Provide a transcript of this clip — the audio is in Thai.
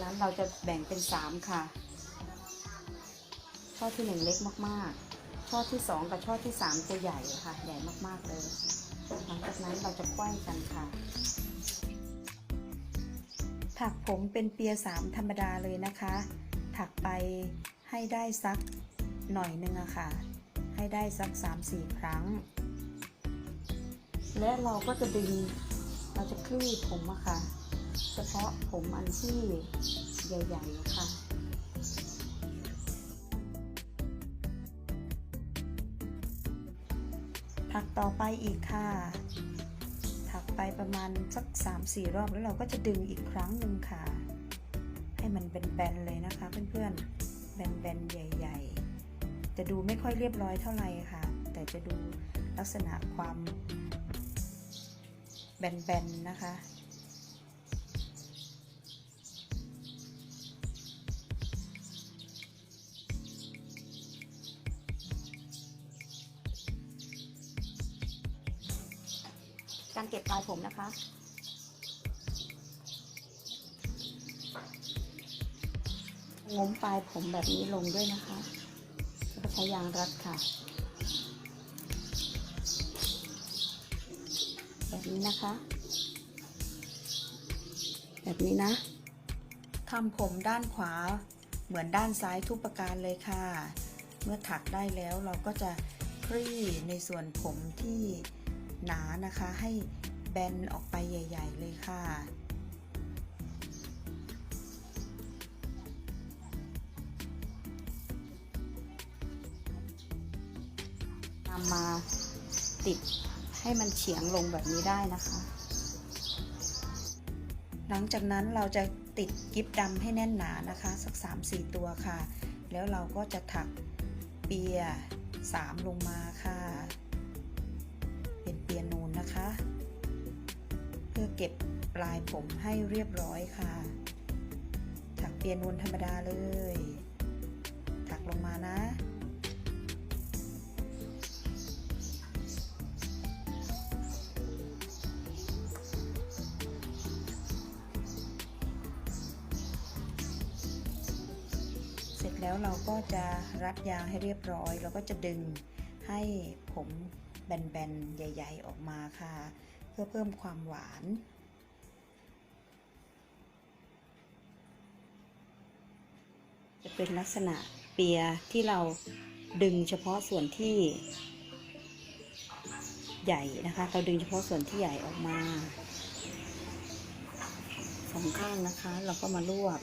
ร้านเราจะแบ่งเป็นสามค่ะ ช่อที่หนึ่งเล็กมากๆ ช่อที่สองกับช่อที่สามจะใหญ่ค่ะ ใหญ่มากๆเลย หลังจากนั้นเราจะคว้ยกันค่ะ ถักผมเป็นเปียสามธรรมดาเลยนะคะ ถักไปให้ได้สักหน่อยหนึงอะค่ะ ให้ได้สัก 3-4 ครั้ง และเราก็จะดึง เราจะคลี่ผมอะค่ะ เฉพาะผมอันที่ใหญ่ๆอะค่ะถักต่อไปอีกค่ะ ถักไปประมาณสัก 3-4 รอบแล้วเราก็จะดึงอีกครั้งหนึ่งค่ะ ให้มันเป็นแบนๆเลยนะคะเพื่อนๆ แบนๆ ใหญ่ๆ จะดูไม่ค่อยเรียบร้อยเท่าไหร่ค่ะ แต่จะดูลักษณะความแบนๆ นะคะ การเก็บปลายผมนะคะ งมปลายผมแบบนี้ลงด้วยนะคะแล้วก็ใช้ยางรัดค่ะ แบบนี้นะคะ แบบนี้นะทำผมด้านขวาเหมือนด้านซ้ายทุกประการเลยค่ะ เมื่อถักได้แล้วเราก็จะคลี่ในส่วนผมที่ หนานะคะ ให้แบนออกไปใหญ่ ๆ เลยค่ะ นำมาติดให้มันเฉียงลงแบบนี้ได้นะคะ หลังจากนั้นเราจะติดกิ๊บดำให้แน่นหนานะคะ สัก 3-4 ตัวค่ะ แล้วเราก็จะถักเปีย3ลงมาค่ะ เป็นเปียนูนนะคะ เพื่อเก็บปลายผมให้เรียบร้อยค่ะ ถักเปียโนนธรรมดาเลย ถักลงมานะเสร็จแล้วเราก็จะรัดยางให้เรียบร้อยแล้วก็จะดึงให้ผม แบนๆ ใหญ่ ๆ ออกมาค่ะ เพื่อเพิ่มความหวาน จะเป็นลักษณะเปียที่เราดึงเฉพาะส่วนที่ใหญ่นะคะ เราดึงเฉพาะส่วนที่ใหญ่ออกมาสองข้างนะคะ เราก็มารวบ